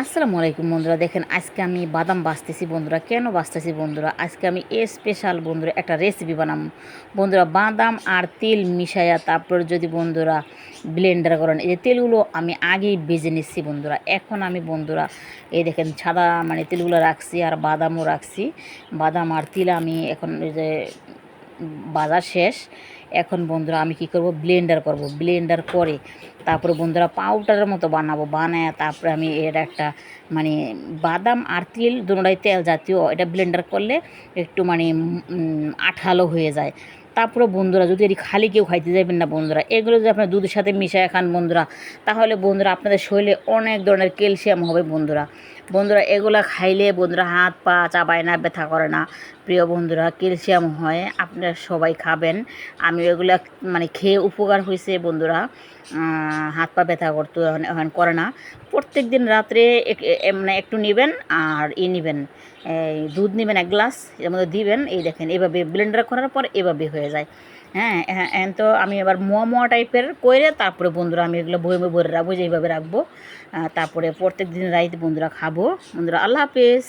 আসসালামু আলাইকুম বন্ধুরা, দেখেন আজকে আমি বাদাম বাছতেছি বন্ধুরা। কেন বাছতেছি বন্ধুরা? আজকে আমি এ স্পেশাল বন্ধুরা একটা রেসিপি বানাম। বন্ধুরা, বাদাম আর তেল মিশাইয়া তারপর যদি বন্ধুরা ব্লেন্ডার করেন, এই যে তেলগুলো আমি আগেই বেজে নিচ্ছি বন্ধুরা। এখন আমি বন্ধুরা, এই দেখেন সাদা মানে তেলগুলো রাখছি আর বাদামও রাখছি। বাদাম আর তিল আমি এখন যে বাজার শেষ। এখন বন্ধুরা আমি কি করব? ব্লেন্ডার করব। ব্লেন্ডার করে তারপরে বন্ধুরা পাউডারের মতো বানাবো। বানায় তারপরে আমি এর একটা মানে বাদাম আর তিল দুটোটাই তেল জাতীয় এটা ব্লেন্ডার করলে একটু মানে আঠালো হয়ে যায়। তারপরে বন্ধুরা যদি এটি খালি কেউ খাইতে যাবেন না বন্ধুরা, এগুলো যদি আপনার দুধের সাথে মিশায় খান বন্ধুরা, তাহলে বন্ধুরা আপনাদের শরীরে অনেক ধরনের ক্যালসিয়াম হবে বন্ধুরা। বন্ধুরা, এগুলো খাইলে বন্ধুরা হাত পা চাবায় না ব্যথা করে না। প্রিয় বন্ধুরা, ক্যালসিয়াম হয়, আপনারা সবাই খাবেন। আমি এগুলো মানে খেয়ে উপকার হয়েছে বন্ধুরা। হাত পা ব্যথা করতো, এখন করে না। প্রত্যেক দিন রাত্রে মানে একটু নেবেন আর ই নেবেন। এই দুধ নেবেন এক গ্লাস, এর মধ্যে দিবেন। এই দেখেন, এভাবে ব্লেন্ডার করার পর এভাবে হয়ে যায়। হ্যাঁ হ্যাঁ তো আমি এবার মোয়া মোয়া টাইপের করে তারপরে বন্ধুরা আমি এগুলো বয়ে ভরে রাখব যে এইভাবে রাখব তারপরে প্রত্যেক দিন রাইতে বন্ধুরা খাব। বন্ধুরা আল্লাহ হাফেজ।